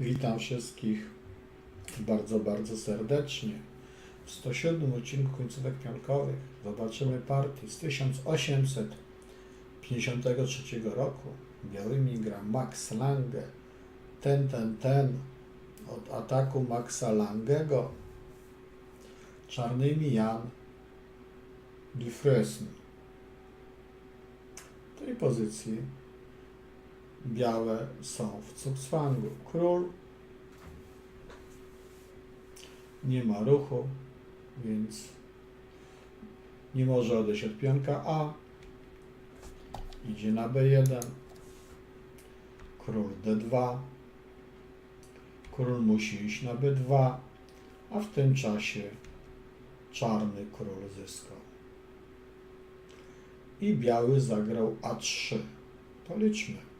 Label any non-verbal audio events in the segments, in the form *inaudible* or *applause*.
Witam wszystkich bardzo, bardzo serdecznie. W 107 odcinku końcówek piankowych zobaczymy partię z 1853 roku. Białymi gra Max Lange. Ten, ten, ten od ataku Maxa Langego. Czarnymi Jan Dufresne. W tej pozycji białe są w cukswangu. Król nie ma ruchu, więc nie może odejść od pionka A. Idzie na B1. Król D2. Król musi iść na B2, a w tym czasie czarny król zyskał. I biały zagrał A3. Policzmy.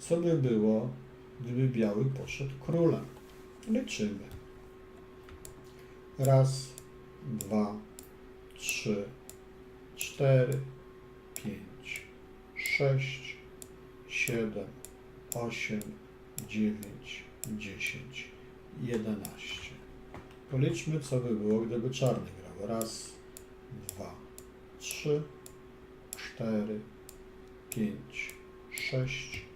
Co by było, gdyby biały poszedł królem? Liczymy. Raz, dwa, trzy, cztery, pięć, sześć, siedem, osiem, dziewięć, dziesięć, jedenaście. Policzmy, co by było, gdyby czarny grał. Raz, dwa, trzy, cztery, pięć, sześć,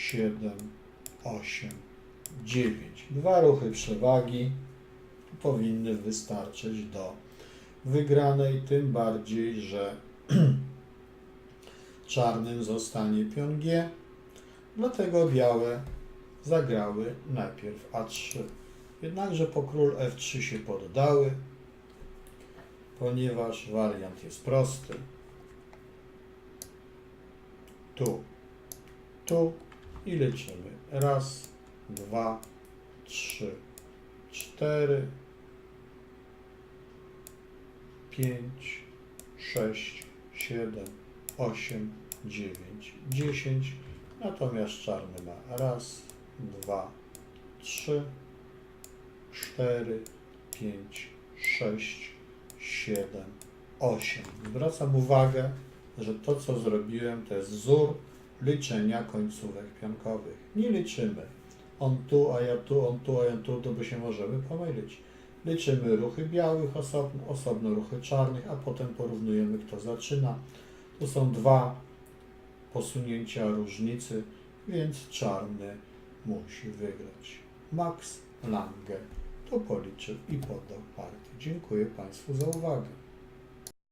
7, 8, 9. Dwa ruchy przewagi powinny wystarczyć do wygranej, tym bardziej, że *clears throat* czarnym zostanie pion G, dlatego białe zagrały najpierw A3. Jednakże po król F3 się poddały, ponieważ wariant jest prosty. Tu, tu i liczymy. Raz, dwa, trzy, cztery, pięć, sześć, siedem, osiem, dziewięć, dziesięć. Natomiast czarny ma raz, dwa, trzy, cztery, pięć, sześć, siedem, osiem. Zwracam uwagę, że to co zrobiłem to jest wzór liczenia końcówek piankowych. Nie liczymy on tu, a ja tu, on tu, a ja tu, to by się możemy pomylić. Liczymy ruchy białych osobno, osobno ruchy czarnych, a potem porównujemy kto zaczyna. Tu są dwa posunięcia różnicy, więc czarny musi wygrać. Max Lange to policzył i podał partię. Dziękuję Państwu za uwagę.